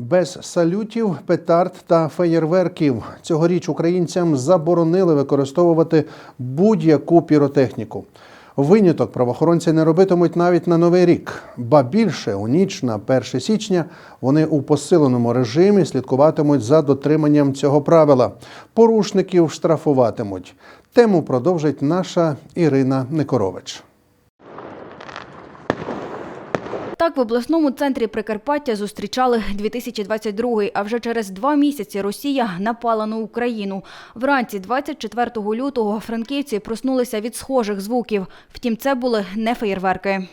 Без салютів, петард та феєрверків цьогоріч українцям заборонили використовувати будь-яку піротехніку. Виняток правоохоронці не робитимуть навіть на новий рік. Ба більше у ніч на 1 січня вони у посиленому режимі слідкуватимуть за дотриманням цього правила. Порушників штрафуватимуть. Тему продовжить наша Ірина Никорович. Так в обласному центрі Прикарпаття зустрічали 2022 а вже через два місяці Росія напала на Україну. Вранці 24 лютого франківці проснулися від схожих звуків. Втім, це були не феєрверки.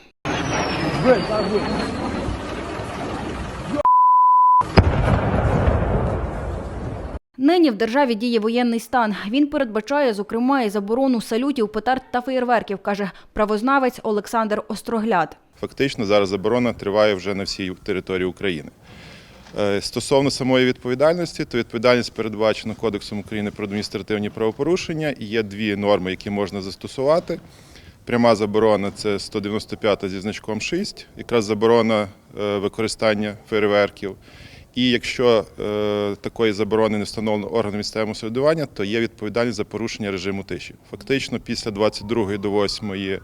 Нині в державі діє воєнний стан. Він передбачає, зокрема, і заборону салютів, петард та феєрверків, каже правознавець Олександр Острогляд. Фактично зараз заборона триває вже на всій території України. Е, Стосовно самої відповідальності, то відповідальність передбачена Кодексом України про адміністративні правопорушення є дві норми, які можна застосувати. Пряма заборона це 195 зі значком 6, якраз заборона е, використання фейерверків. І якщо е, такої заборони не встановлено органом місцевого самоврядування, то є відповідальність за порушення режиму тиші. Фактично, після 22 до 8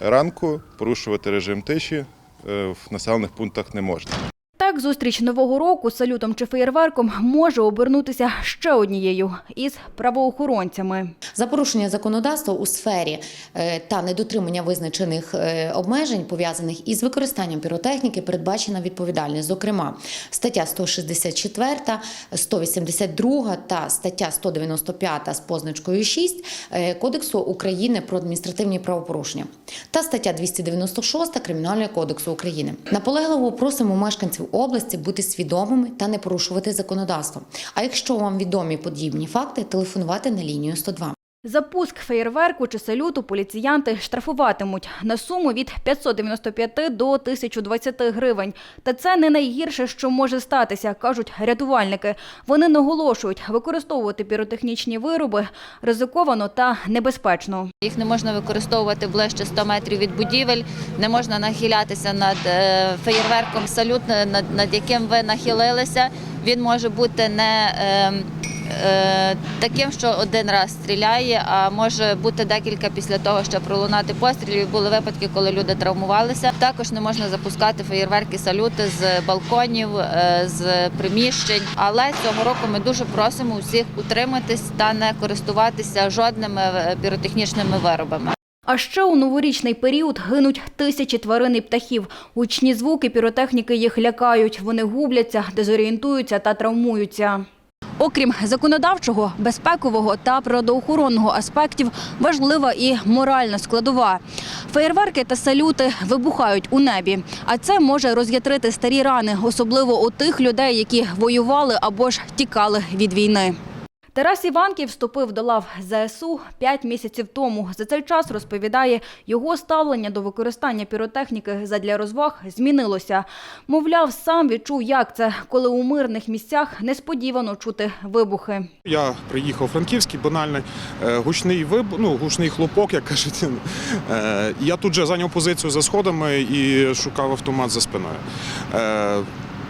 ранку порушувати режим тиші е, в населених пунктах не можна. Так, зустріч нового року з салютом чи феєрверком може обернутися ще однією із правоохоронцями. За порушення законодавства у сфері е, та недотримання визначених е, обмежень, пов'язаних із використанням піротехніки, передбачена відповідальність. Зокрема, стаття 164, 182 та стаття 195 з позначкою 6 е, Кодексу України про адміністративні правопорушення та стаття 296 Кримінального кодексу України. Наполегливо просимо мешканців області бути свідомими та не порушувати законодавство. А якщо вам відомі подібні факти, телефонувати на лінію 102. За пуск феєрверку чи салюту поліціянти штрафуватимуть на суму від 595 до 1020 гривень. Та це не найгірше, що може статися, кажуть рятувальники. Вони наголошують, використовувати піротехнічні вироби ризиковано та небезпечно. Їх не можна використовувати ближче 100 метрів від будівель, не можна нахилятися над е, феєрверком салют, над, яким ви нахилилися. Він може бути не е, е, таким, що один раз стріляє, а може бути декілька після того, що пролунати пострілів. Були випадки, коли люди травмувалися. Також не можна запускати феєрверки, салюти з балконів, е, з приміщень. Але цього року ми дуже просимо усіх утриматись та не користуватися жодними е, піротехнічними виробами. А ще у новорічний період гинуть тисячі тварин і птахів. Гучні звуки піротехніки їх лякають. Вони губляться, дезорієнтуються та травмуються. Окрім законодавчого, безпекового та природоохоронного аспектів, важлива і моральна складова. Феєрверки та салюти вибухають у небі, а це може роз'ятрити старі рани, особливо у тих людей, які воювали або ж тікали від війни. Тарас Іванків вступив до лав ЗСУ п'ять місяців тому. За цей час розповідає, його ставлення до використання піротехніки задля розваг змінилося. Мовляв, сам відчув, як це, коли у мирних місцях несподівано чути вибухи. Я приїхав у Франківський, банальний е, гучний виб... ну, гучний хлопок, як кажуть. Е, Я тут же зайняв позицію за сходами і шукав автомат за спиною.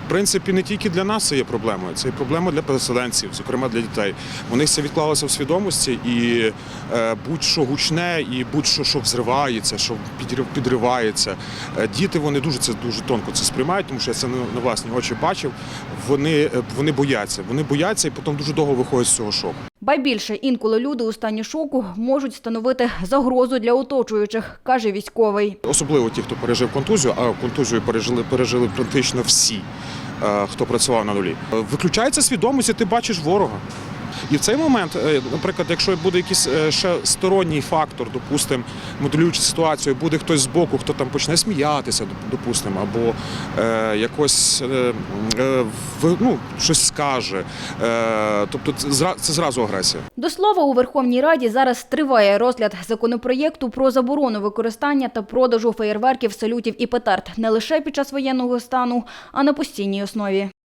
В принципі, не тільки для нас це є проблемою, це є проблема для переселенців, зокрема для дітей. Них це відклалося в свідомості, і е, будь-що гучне, і будь-що що взривається, що підрив- підривається. Е, Діти вони дуже це дуже тонко це сприймають, тому що я це на власні очі бачив. Вони, е, вони бояться, вони бояться і потім дуже довго виходять з цього шоку. Ба більше інколи люди у стані шоку можуть становити загрозу для оточуючих, каже військовий. Особливо ті, хто пережив контузію, а контузію пережили, пережили практично всі, е, хто працював на нулі. Виключається свідомість, і ти бачиш ворога. І в цей момент, е, наприклад, якщо буде якийсь е, ще сторонній фактор, допустимо, моделюючи ситуацію, буде хтось збоку, хто там почне сміятися, допустимо, або е, якось е, е, ну, щось скаже. Е, тобто це, це зразу агресія. До слова, у Верховній Раді зараз триває розгляд законопроєкту про заборону використання та продажу феєрверків, салютів і петард не лише під час воєнного стану, а на постійній основі.